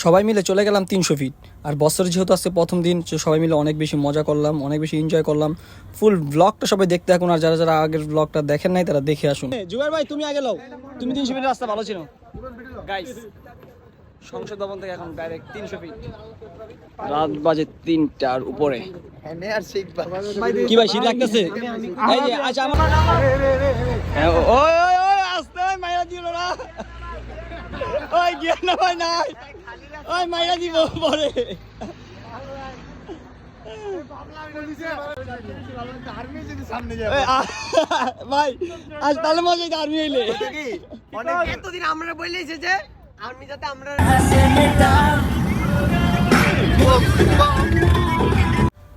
সবাই মিলে চলে গেলাম তিনশো ফিট আর বছর যেহেতু আসছে প্রথম দিন তো সবাই মিলে অনেক বেশি মজা করলাম অনেক বেশি এনজয় করলাম। ফুল ব্লগটা সবাই দেখতে থাকুন আর যারা যারা আগের ব্লগটা দেখেন নাই তারা দেখে আসুন। জুয়ার ভাই তুমি আগে লও। তুমি তিনশো ফিটের রাস্তা ভালো ছিল। গাইস সংসদ ভবন থেকে এখন ডাইরেক্ট তিনশো ফিট রাত বাজে তিনটার উপরে। কি ভাই শীত লাগতেছে? আচ্ছা আমার হ্যাঁ, ও- ওই ওই ওই আস্তে ওই দিল না। ওই গিয়ে না ভাই নাই। ওই মাইরা দিব পরে। ভাই আজ তাহলে মজা হইতো আর্মি হইলে। অনেক এতদিন আমরা বলেছি যে আমি যাতে আমরা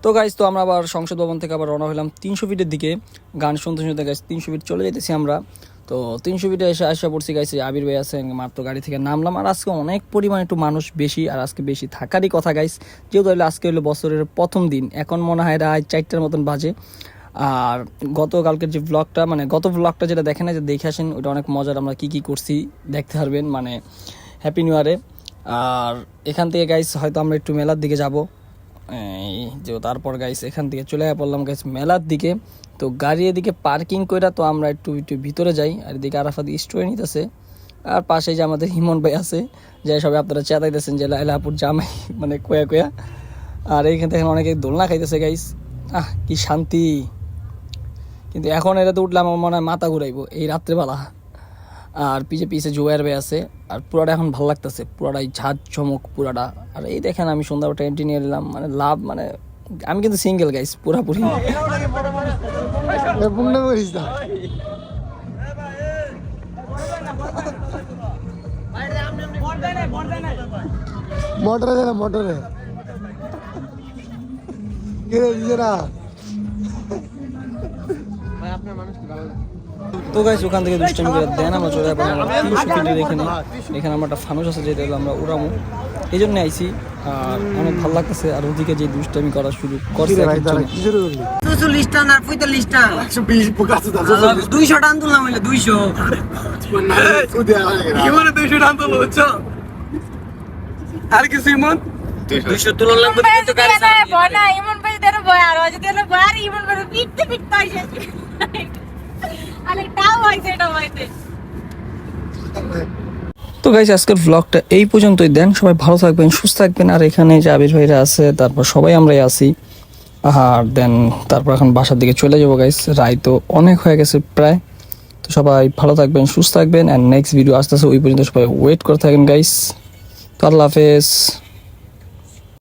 তো গাইজ তো আমরা আবার সংসদ ভবন থেকে আবার রওনা হলাম তিনশো ফিটের দিকে। গান শুনতে শুনতে গাইজ তিনশো ফিট চলে যেতেছি আমরা। তো তিনশো ফিটে এসে আসা পড়ছি গাইছে আবির ভাই আছে মাত্র গাড়ি থেকে নামলাম। আর আজকে অনেক পরিমাণ একটু মানুষ বেশি, আর আজকে বেশি থাকারই কথা গাইস যেহেতু হলো আজকে হলো বছরের প্রথম দিন, এখন মনে হয় রাত চারটার মতন বাজে। আর গতকালকের যে ব্লগটা মানে গত ব্লগটা যেটা দেখেন যে দেখে আসেন, ওটা অনেক মজার, আমরা কি কি করছি দেখতে পারবেন মানে হ্যাপি নিউ ইয়ারে আর এখান থেকে গাইস হয়তো আমরা একটু মেলার দিকে যাব। এই যে তারপর গাইস এখান থেকে চলে পড়লাম গাইস মেলার দিকে। তো গাড়ি এদিকে পার্কিং কইরা তো আমরা একটু একটু ভিতরে যাই, আর এদিকে আরাফাত স্টোরে নিতেছে। আর পাশে যে আমাদের হিমন ভাই আছে যে সবাই আপনারা চেতাইতেছেন যে লাইলাপুর জামাই মানে কোয়া কোয়া। আর এইখান থেকে অনেকে দোলনা খাইতেছে গাইস আহ, কি শান্তি। কিন্তু এখন এটাতে উঠলাম আমার মনে হয় মাথা ঘুরাইবো, এই রাত্রেবেলা। আর পিছে পিছে জোয়ার বে আছে আর পুরাটা এখন ভালো লাগতেছে পুরাটাই ঝাঁজ চমক পুরাটা। আর এই দেখেন আমি সন্ধ্যাবেলা এন্ট্রি নিয়ে নিলাম মানে লাভ মানে আমি কিন্তু সিঙ্গেল গাইস পুরাপুরি। না মোটরে। মোটরে কে রে নিজেরা তো গাইস ওখান থেকে দুষ্টামি করে দেন আমরা চলে যাব তিনশো ফিটের এখানে। এখানে আমার একটা ফানুস আছে যেটা আমরা উড়ামো। এই জন্য আইছি আর অনেক ভালো লাগতেছে আর ওদিকে যে দুষ্টামি করা শুরু করছে চল্লিশ টান আর পঁয়তাল্লিশ টান। দুইশো টান তুললাম হইলে দুইশো। দুইশো টান তো লচ্ছ আর কিছু ইমন? দুইশো। তুলন লাগবে কিন্তু গাড়ি ভয় না ইমন ভাই দেন ভয় আর ওই ভয় আর ইমন ভাই পিটতে পিটতে আসে তো গাইস আজকের ব্লগটা এই পর্যন্তই। দেন সবাই ভালো থাকবেন, সুস্থ থাকবেন। আর এখানে যে আবির ভাইরা আছে, তারপর সবাই আমরাই আছি। আর দেন তারপর এখন বাসার দিকে চলে যাব গাইস রায় তো অনেক হয়ে গেছে প্রায়। তো সবাই ভালো থাকবেন, সুস্থ থাকবেন। অ্যান্ড নেক্সট ভিডিও আসতেছে, ওই পর্যন্ত সবাই ওয়েট করে থাকেন গাইস তো আল্লাহ হাফেজ।